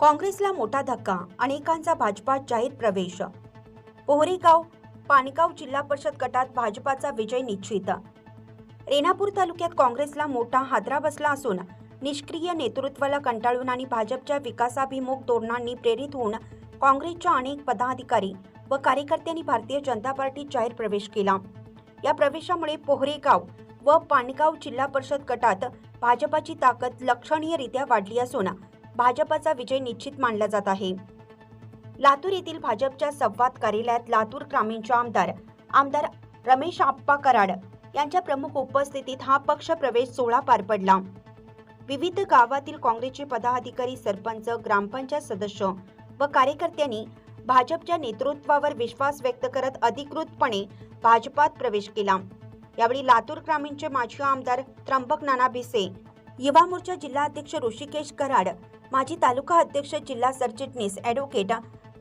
काँग्रेसला मोठा धक्का अनेकांचा भाजपात जाहीर प्रवेश. पोहरेगाव पाणगाव जिल्हा परिषद गटात भाजपाचा विजय निश्चित. रेणापूर तालुक्यात काँग्रेसला मोठा हादरा बसला असून निष्क्रिय नेतृत्वाला कंटाळून आणि भाजपच्या विकासाभिमुख धोरणांनी प्रेरित होऊन काँग्रेसच्या अनेक पदाधिकारी व कार्यकर्त्यांनी भारतीय जनता पार्टीत जाहीर प्रवेश केला. या प्रवेशामुळे पोहरेगाव व पाणगाव जिल्हा परिषद गटात भाजपाची ताकद लक्षणीयरित्या वाढली असून भाजपाचा विजय निश्चित मानला जात आहे. लातूर येथील भाजपच्या संवाद कार्यालयात लातूर ग्रामीणचे आमदार आमदार रमेश आप्पा कराड यांच्या प्रमुख उपस्थितीत हा पक्ष प्रवेश सोहळा पार पडला. विविध गावातील काँग्रेसचे पदाधिकारी सरपंच ग्रामपंचायत सदस्य व कार्यकर्त्यांनी भाजपच्या नेतृत्वावर विश्वास व्यक्त करत अधिकृतपणे भाजपात प्रवेश केला. यावेळी लातूर ग्रामीणचे माजी आमदार त्र्यंबक नाना भिसे युवा मोर्चा जिल्हा अध्यक्ष ऋषिकेश कराड माजी तालुका अध्यक्ष जिल्हा सरचिटणीस ॲडव्होकेट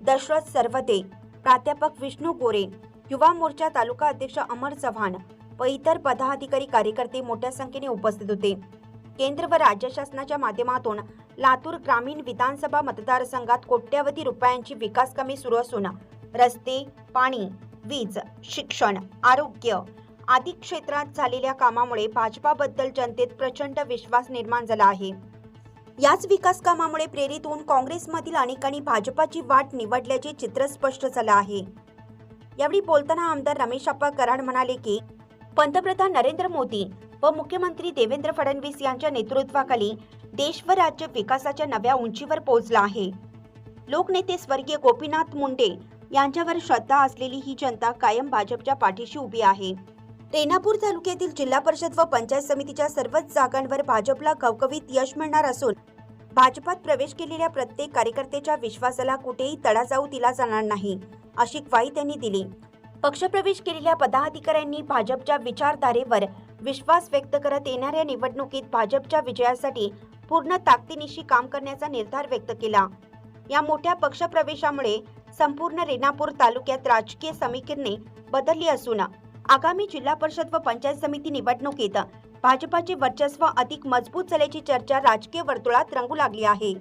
दशरथ सरवते प्राध्यापक विष्णू गोरे युवा मोर्चा तालुका अध्यक्ष अमर चव्हाण व इतर पदाधिकारी कार्यकर्ते मोठ्या संख्येने उपस्थित होते. केंद्र व राज्य शासनाच्या माध्यमातून लातूर ग्रामीण विधानसभा मतदारसंघात कोट्यवधी रुपयांची विकास कामे सुरू असून रस्ते पाणी वीज शिक्षण आरोग्य आदी क्षेत्रात झालेल्या कामामुळे भाजपाबद्दल जनतेत प्रचंड विश्वास निर्माण झाला आहे. याच विकास कामामुळे प्रेरित होऊन काँग्रेसमधील अनेकांनी भाजपाची वाट निवडल्याचे चित्र स्पष्ट झालं आहे. यावेळी बोलताना आमदार रमेश अप्पा कराड म्हणाले की पंतप्रधान नरेंद्र मोदी व मुख्यमंत्री देवेंद्र फडणवीस यांच्या नेतृत्वाखाली देश व राज्य विकासाच्या नव्या उंचीवर पोहोचला आहे. लोकनेते स्वर्गीय गोपीनाथ मुंडे यांच्यावर श्रद्धा असलेली ही जनता कायम भाजपच्या पाठीशी उभी आहे. रेणापूर तालुक्यातील जिल्हा परिषद व पंचायत समितीच्या सर्वच जागांवर भाजपला कवकवीत यश मिळणार असून भाजपात प्रवेश केलेल्या प्रत्येक कार्यकर्त्याच्या विश्वासाला कुठेही तडा जाऊ दिला जाणार नाही अशी ग्वाही त्यांनी दिली. पक्षप्रवेश केलेल्या पदाधिकाऱ्यांनी भाजपच्या विचारधारेवर विश्वास व्यक्त करत येणाऱ्या निवडणुकीत भाजपच्या विजयासाठी पूर्ण ताकदीनिशी काम करण्याचा निर्धार व्यक्त केला. या मोठ्या पक्षप्रवेशामुळे संपूर्ण रेणापूर तालुक्यात राजकीय समीकरणे बदलली असून आगामी जिल्हा परिषद व पंचायत समिती निवडणुकीत भाजपाचे वर्चस्व अधिक मजबूत झाल्याची चर्चा राजकीय वर्तुळात रंगू लागली आहे.